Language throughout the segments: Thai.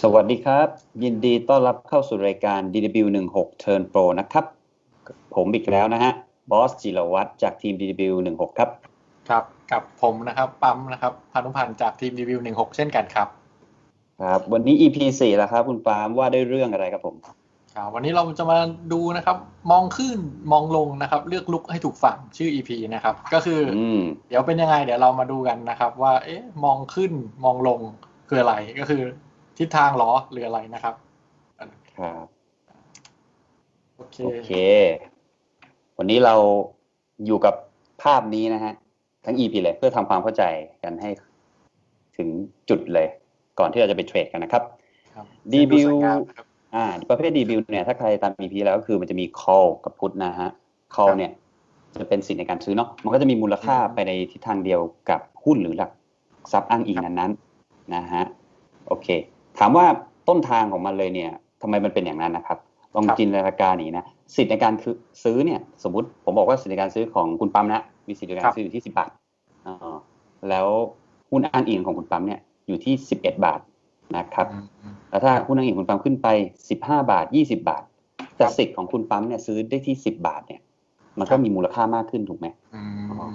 สวัสดีครับ ยินดีต้อนรับเข้าสู่รายการ DW16 Turn Pro นะครับ ผมอีกแล้วนะฮะบอสจิรวัตรจากทีม DW16 ครับ ครับกับผมนะครับปั๊มนะครับพานุพันธ์จากทีมรีวิวหนึ่งหกเช่นกันครับ ครับ วันนี้ EP 4แล้วครับ คุณปาล์มว่าด้วยเรื่องอะไรครับผม ครับวันนี้เราจะมาดูนะครับ มองขึ้นมองลงนะครับ เลือกลุกให้ถูกฝั่งชื่อ EP นะครับ ก็คือออืมเดี๋ยวเป็นยังไง เดี๋ยวเรามาดูกันนะครับ ว่า เอ๊ะ มองขึ้นมองลงคืออะไรก็คือ ทิศทางเหรอหรืออะไรนะครับครับโอเคโอเค วันนี้เราอยู่กับภาพนี้นะฮะ ทั้ง EP เลยเพื่อทำความเข้าใจกันให้ถึงจุดเลย ก่อนที่เราจะไปเทรดกันนะครับครับดีบิว สยงามนะครับอ่า ประเภทดีบิวเนี่ยถ้าใครตาม EP แล้วก็คือมันจะมี call กับ put นะฮะ call ครับเนี่ยจะเป็นสิทธิ์ในการซื้อเนาะมันก็จะมีมูลค่าอืมไปในทิศทางเดียวกับหุ้นหรือหลักทรัพย์อ้างอิงนั้นๆนะฮะโอเค ถามว่าต้นทางของมันเลยเนี่ยทำไมมันเป็นอย่างนั้นนะครับลองจินตนาการนี้นะสิทธิ์ในการคือซื้อเนี่ย สมมติผมบอกว่าสิทธิ์ในการซื้อของคุณปั๊มนะมีสิทธิ์ในการซื้ออยู่ที่สิบาทอ่าแล้วหุ้นอ้างอิงของคุณปั๊มเนี่ยอยู่ที่สิบเอ็ดบาท นะครับอืมอืมแล้วถ้าหุ้นอ้างอิงคุณปั๊มขึ้นไปสิบห้าบาทยี่สิบาท แต่ครับสิทธิ์ของคุณปั๊มเนี่ยซื้อได้ที่สิบบาทเนี่ย มันก็มีมูลค่ามากขึ้นถูกไหมอืม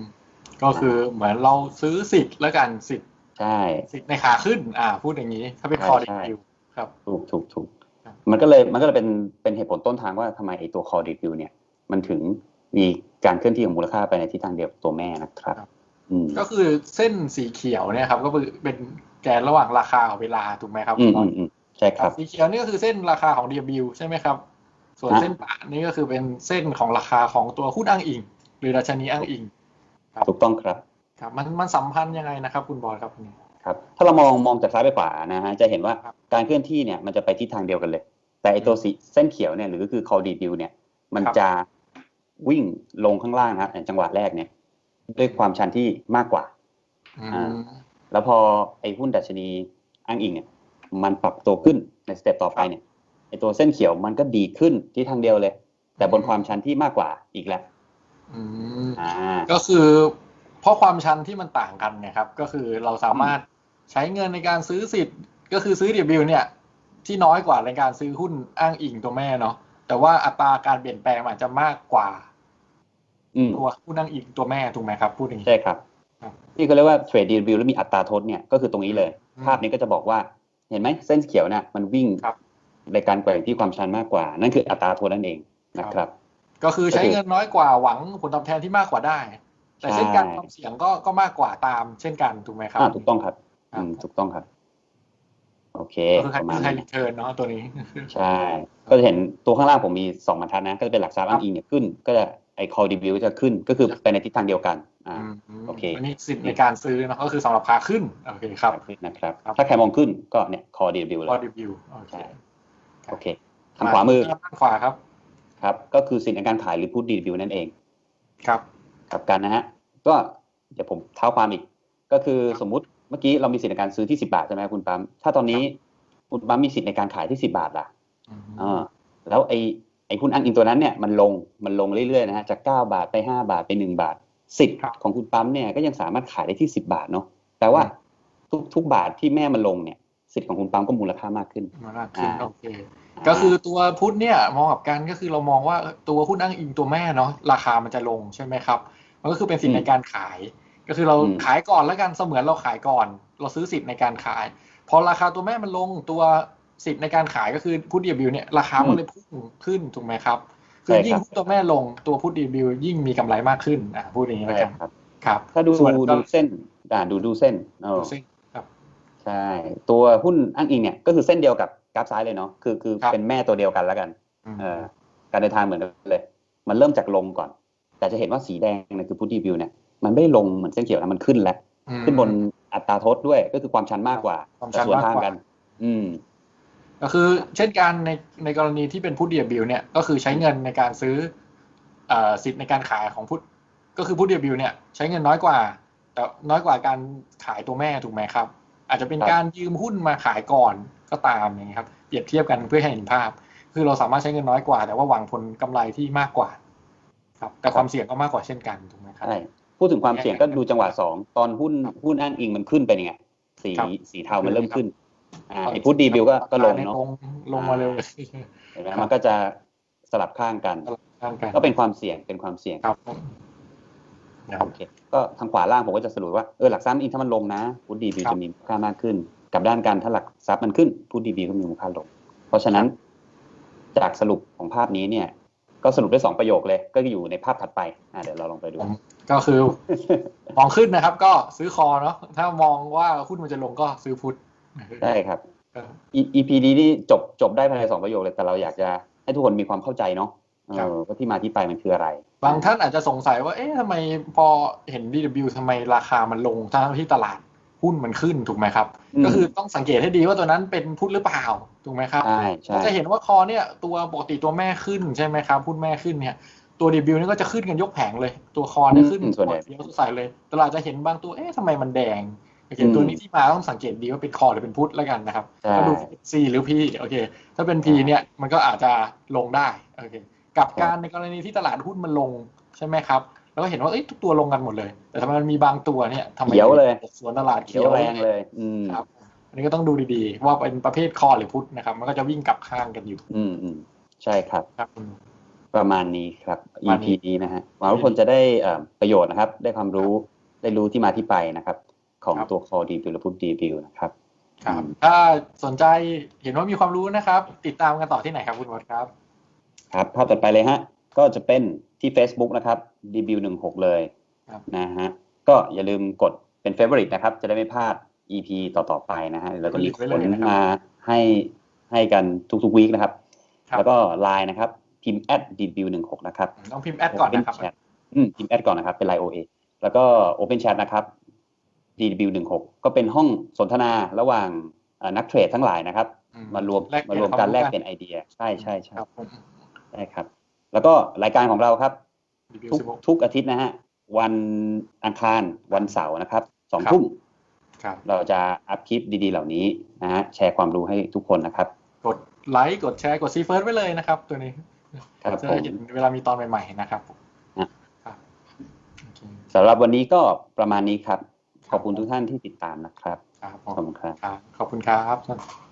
ก็คือเหมือนเราซื้อสิทธิ์แล้วกันสิทธิ์ใช่สิทธิ์ในขาขึ้น อ่า พูดอย่างนี้ ถ้าเป็นใช่คอใช่ดีวิวครับ ถูกถูกถูกครับมันก็เลยมันก็เลยเป็นเป็นเหตุผลต้นทางว่าทำไมไอ้ตัว call review เนี่ย มันถึงมีการเคลื่อนที่ของมูลค่าไปในทิศทางเดียวกับตัวแม่นะครับอืมก็คือเส้นสีเขียวเนี่ยครับ ก็คือเป็น แกนระหว่างราคากับเวลาถูกไหมครับอืมอืมอืมใช่ครับสีเขียวนี่ก็คือเส้นราคาของ DW ใช่ไหมครับ ส่วนฮะเส้นป่านี่ก็คือเป็นเส้นของราคาของตัวหุ้นอ้างอิง หรือดัชนีอ้างอิงครับถูกต้องครับครับมันมันสัมพันธ์ยังไงนะครับ คุณบอยครับนี่ครับ ถ้าเรามองมองจากซ้ายไปขวานะฮะจะเห็นว่าครับการเคลื่อนที่เนี่ยมันจะไปทิศทางเดียวกันเลย แต่ไอตัวสีเส้นเขียวเนี่ยหรือก็คือ call review เนี่ย มันครับจะวิ่งลงข้างล่างนะฮะจังหวะแรกเนี่ย ด้วยความชันที่มากกว่าอือ่าม แล้วพอไอ้หุ้นดัชนีอ้างอิงเนี่ยมันปรับตัวขึ้นในสเต็ปต่อไปเนี่ยไอ้ตัวเส้นเขียวมันก็ดีขึ้นที่ทางเดียวเลย แต่บนความชันที่มากกว่าอีกแล้วอืมอ่าก็คือเพราะความชันที่มันต่างกันเนี่ยครับ ก็คือเราสามารถใช้เงินในการซื้อสิทธิ์ ก็คือซื้อ DW เนี่ย ที่น้อยกว่าในการซื้อหุ้นอ้างอิงตัวแม่เนาะแต่ว่าอัตราการเปลี่ยนแปลงมันอาจจะมากกว่าอืมตัวหุ้นอ้างอิงตัวแม่ถูกไหมครับพูดอย่างนี้ใช่ครับครับ ที่เขาเรียกว่าเทรดดีวิวแล้วมีอัตราทดเนี่ยก็คือตรงนี้เลยอืมภาพนี้ก็จะบอกว่าเห็นไหมเส้นเขียวน่ะมันวิ่งครับในการแกว่งที่ความชันมากกว่า นั่นคืออัตราทดนั่นเองนะครับ ก็คือใช้ก็คือเงินน้อยกว่าหวังผลตอบแทนที่มากกว่าได้ แต่ใช่เช่นกันความเสี่ยงก็ก็มากกว่าตามเช่นกันถูกไหมครับอ่าถูกต้องครับครับอืมถูกต้องครับโอเคก็คือประมาณไฮนั้นรีเทิร์นเนาะตัวนี้ ใช่ ก็จะเห็นตัวข้างล่างผมมีสองบรรทัดนะ ก็จะเป็นหลักทรัพย์อ้างอิงเนี่ยขึ้น ก็จะไอ้ call review จะขึ้น ก็คือไปในทิศทางเดียวกัน อ่ามโอเคอันนี้สิทธิ์ในการซื้อเนาะก็คือสำหรับขาขึ้นโอเคครับขึ้นนะครับครับ ถ้าใครมองขึ้นก็เนี่ย call review เลพอยดีวิวโอเคใช่โอเคทางขวามือด้านขวาครับ ครับ ก็คือสินในการขายหรือ put review นั่นเอง ครับกลับกันนะฮะก็เดี๋ยวผมเท้าความอีก ก็คือสมมุติเมื่อกี้เรามีสิทธิในการซื้อที่สิบาทใช่ไหมคุณปั๊มถ้าตอนนี้คุณปั๊มมีสิทธิในการขายที่สิบาทล่ะอืมอ่าแล้วไอ้ไอ้หุ้นอ้างอิงตัวนั้นเนี่ยมันลงมันลงเรื่อยๆนะฮะจากเก้าบาทไปห้าบาทไปหนึ่งบาท สิทธิ์ของคุณปั๊มเนี่ยก็ยังสามารถขายได้ที่สิบาทเนาะแปลว่าทุกทุกบาทที่แม่มันลงเนี่ยสิทธิ์ของคุณปั๊มก็มูลค่ามากขึ้นมากขึ้นอ่าโอเคก็คือตัวพุทธเนี่ยมองกับกันก็คือเรามองว่าตัวหุ้นอ้างอิงตัวแม่เนาะราคามันจะลงใช่ไหมครับ มันก็คือเป็นสิทธิ์ในการขาย ก็คือเราขายก่อนแล้วกันเสมือนเราขายก่อน เราซื้อสิทธิ์ในการขาย พอราคาตัวแม่มันลงตัวสิทธิ์ในการขายก็คือพุทธเดียบิวเนี่ยราคามันเลยพุ่งขึ้นถูกไหมครับ คือยิ่งหุ้นตัวแม่ลงตัวพุทธเดียบิวยิ่งมีกำไรมากขึ้นอะพูดอย่างนี้ใช่แล้วกันครับครับถ้าดูส่วนก็ดูเส้นอ่าดูดูเส้นเออดูเส้นครับใช่ตัวหุ้นอ้างอิงเนี่ยก็คือเส้นเดียวกับกราฟซ้ายเลยเนาะคือคือครับเป็นแม่ตัวเดียวกันแล้วกันอืมเออการเดินทางเหมือนกันเลย มันเริ่มจากลงก่อน แต่จะเห็นว่าสีแดงเนี่ยคือพุทธิวิวเนี่ยมันไม่ได้ลงเหมือนเส้นเขียวนะมันขึ้นแล้วขึ้นบนอัตราทดด้วยก็คือความชันมากกว่าความชันแต่สวนมากกว่าทางกัน อืม ก็คือเช่นกันในในกรณีที่เป็นผู้เดียบิวเนี่ยก็คือใช้เงินในการซื้อเอ่อสิทธิ์ในการขายของผู้ก็คือผู้เดียบิวเนี่ยใช้เงินน้อยกว่า แต่น้อยกว่าการขายตัวแม่ถูกไหมครับ อาจจะเป็นครับการยืมหุ้นมาขายก่อนก็ตามอย่างนี้ยครับเปรียบเทียบกันเพื่อให้เห็นภาพ คือเราสามารถใช้เงินน้อยกว่า แต่ว่าหวังผลกำไรที่มากกว่า ครับ แต่ความเสี่ยงก็มากกว่าเช่นกันถูกไหมครับใช่พูดถึงความเสี่ยงก็ดูจังหวะสองตอนหุ้นหุ้นอ้างอิงมันขึ้นไปยังไงสีครับสีเทามันเริ่มขึ้นอ่า ไอ้พุทดีบิวก็ก็ลงเนาะลงลงมาเลยเห็นไหมครับมันก็จะสลับข้างกันข้างกัน ก็เป็นความเสี่ยงเป็นความเสี่ยงครับผมนะครับโอเคก็ทางขวาล่างผมก็จะสรุปว่าเออหลักทรัพย์อินถ้ามันลงนะพุทดีบิวครับจะมีมูลค่ามากขึ้นกลับด้านกันถ้าหลักทรัพย์มันขึ้นพุทดีบิวก็มีมูลค่าลง เพราะฉะนั้น จากสรุปของภาพนี้เนี่ย ก็สรุปได้สองประโยคเลย ก็อยู่ในภาพถัดไปอ่าเดี๋ยวเราลองไปดูผมก็คือมองขึ้นนะครับ ก็ซื้อคอเนาะถ้ามองว่าหุ้นมันจะลงก็ซื้อพุทธ ได้ครับเออ E- EPD นี่จบจบได้ภายในสองประโยคเลย แต่เราอยากจะให้ทุกคนมีความเข้าใจเนาะเอครับอว่าที่มาที่ไปมันคืออะไร บางท่านอาจจะสงสัยว่า เอ๊ะทำไมพอเห็น DW ทำไมราคามันลงทั้งที่ตลาดหุ้นมันขึ้นถูกไหมครับอืมก็คือต้องสังเกตให้ดีว่าตัวนั้นเป็นพุทธหรือเปล่าถูกไหมครับใช่ใช่เราจะเห็นว่าคอเนี่ยตัวปกติตัวแม่ขึ้นใช่ไหมครับหุ้นแม่ขึ้นเนี่ยตัว DW นี่ก็จะขึ้นกันยกแผงเลย ตัวคอเนี่ยขึ้นอืมส่วนใหญ่เดียวใส่เลย ตลาดจะเห็นบางตัวเอ๊ะทำไมมันแดงโอ เคอืมตัวนี้ที่มาต้องสังเกตดีว่าเป็นคอหรือเป็นพุทธแล้วกันนะครับใช่ก็ดู C หรือ P โอเค ถ้าเป็น P เนี่ยมันก็อาจจะลงได้โอเคกับการในกรณีที่ตลาดหุ้นมันลงใช่ไหมครับ แล้วก็เห็นว่าเอ้ยทุกตัวลงกันหมดเลย แต่ทำไมมันมีบางตัวเนี่ยทำไมเขียวเลยสวนตลาดเขีเขียยววแรงเลยอืมครับอันนี้ก็ต้องดูดีๆ ว่าเป็นประเภทคอหรือพุทธนะครับ มันก็จะวิ่งกลับข้างกันอยู่ อืมอืมใช่ครับครับอืมประมาณนี้ครับประมาณ EP นี้นี้นะฮะหวังว่าทุกคนจะได้เอ่อประโยชน์นะครับ ได้ความรู้ได้รู้ที่มาที่ไปนะครับ ของครับตัวคอดีบิวและพุทดีบิวนะครับครับอืมถ้าสนใจเห็นว่ามีความรู้นะครับ ติดตามกันต่อที่ไหนครับคุณวอดครับ ครับ ภาพต่อไปเลยฮะ ก็จะเป็นที่ Facebook นะครับ debut 16เลยครับนะฮะก็อย่าลืมกดเป็น favorite นะครับ จะได้ไม่พลาด EP ต่อ ๆ ไปนะฮะเราจะมีคไว้นเลยนะครับมาให้ให้กันทุกๆวีคนะครับครับ แล้วก็ Line นะครับ พิมพ์ at debut 16นะครับต้องพิมพ์แอดก่อนนะครับ Open Chat อืมพิมพ์แอดก่อนนะครับ เป็น Line OA แล้วก็ Open Chat นะครับ debut 16 ก็เป็นห้องสนทนาระหว่างเอ่อนักเทรดทั้งหลายนะครับอืมารวมแลกเปมาลี่ยนรวมกันความรู้แลกกันเปลี่ยนไอเดีย ใช่ใช่ใช่ครับผมใช่ครับ แล้วก็รายการของเราครับรีวิวทุกสิบหกทุกอาทิตย์นะฮะวันอังคารวันเสาร์นะครับสองครับทุ่มครับเราจะอัพคลิปดีๆ เหล่านี้นะฮะแชร์ความรู้ให้ทุกคนนะครับ กดไลค์กดแชร์กดซีเฟิร์สไว้เลยนะครับ ตัวนี้ครับจะผมได้เห็นเวลามีตอนใหม่ๆนะครับผมอะครับโอเคสำหรับวันนี้ก็ประมาณนี้ครับ ขอบคุณทุกท่านที่ติดตามนะครับ ครับผขอบมคุณครับครับ ขอบคุณครับ